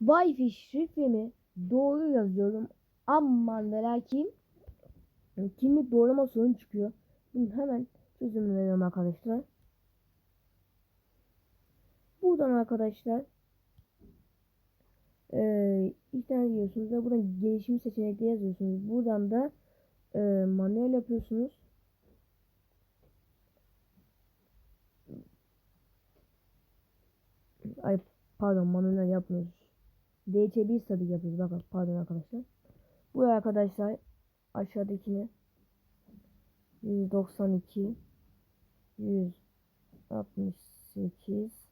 Wi-Fi şifremi doğru yazıyorum. Aman ve lakin kimlik doğrulama sorun çıkıyor. Bunun hemen çözümünü veriyorum arkadaşlar. Buradan arkadaşlar eee internet giriyorsunuz ve buradan gelişim seçenekleri yazıyorsunuz. Buradan da eee manuel yapıyorsunuz. Ay pardon manuel yapmıyoruz. DHB study yapıyoruz. Bakın pardon arkadaşlar. Bu arkadaşlar aşağıdakini 192 168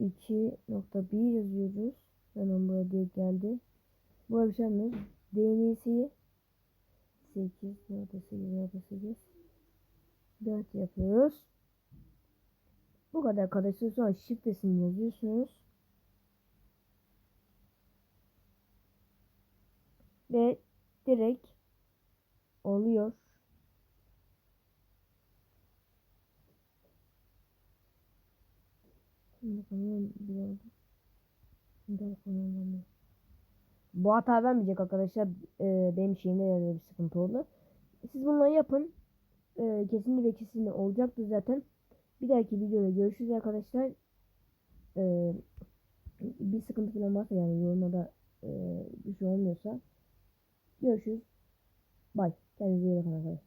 2.1 yazıyoruz. Hemen buraya direkt geldi. Buraya bir şey yapmıyoruz. DNS'yi 8.8.8 4 yapıyoruz. Bu kadar arkadaşlar. Sonra şifresini yazıyorsunuz. Ve direkt oluyor. Bu hata vermeyecek arkadaşlar. Ee, benim şeyimde öyle bir sıkıntı oldu. Siz bunları yapın. Ee, kesinlikle ve kesinlikle olacaktır zaten. Bir dahaki videoda görüşürüz arkadaşlar. Ee, bir sıkıntı falan varsa yani yorumlarda e, bir şey olmuyorsa 六十妈呀这个是有可能会